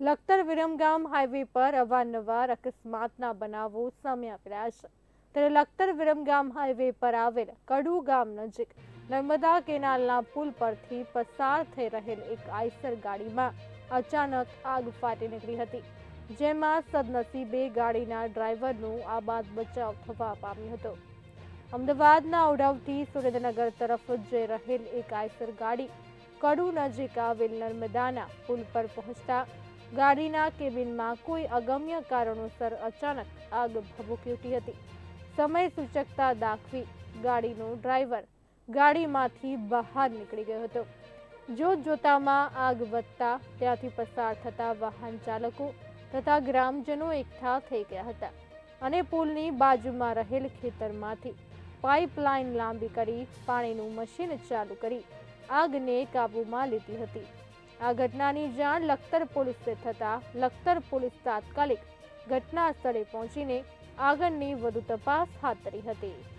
Lakhtar Viramgam highway પર અવારનવાર અકસ્માતના બનાવો સામે આવી છે. ત્યારે લખતર વિરમગામ હાઈવે પર આવેલ કડુ ગામ નજીક નર્મદા કેનાલના પુલ પરથી પસાર થઈ રહેલ એક આઈસર ગાડીમાં અચાનક આગ ફાટી નીકળી હતી, જેમાં સદનસીબે ગાડીના ડ્રાઈવરનું આબાદ બચાવ થવા પામ્યો હતો. અમદાવાદના ઉડાવથી સુરેન્દ્રનગર તરફ જઈ રહેલ એક આઈસર ગાડી કડુ નજીક આવેલ નર્મદાના પુલ પર પહોંચતા ગાડીના કેબિનમાં કોઈ અગમ્ય કારણોસર અચાનક આગ ભભૂકી ઉઠી હતી. સમય સૂચકતા દાખવી ગાડીનો ડ્રાઈવર ગાડીમાંથી બહાર નીકળી ગયો હતો. જોત જોતામાં આગ વધતા ત્યાંથી પસાર થતા વાહન ચાલકો તથા ગ્રામજનો એકઠા થઈ ગયા હતા અને પુલની બાજુમાં રહેલ ખેતરમાંથી પાઇપલાઇન લાંબી કરી પાણીનું મશીન ચાલુ કરી આગને કાબૂમાં લીધી હતી. આ ઘટનાની જાણ લખતર પોલીસને થતાં લખતર પોલીસ તાત્કાલિક ઘટના સ્થળે પહોંચીને આગળની વધુ તપાસ હાથ ધરી હતી.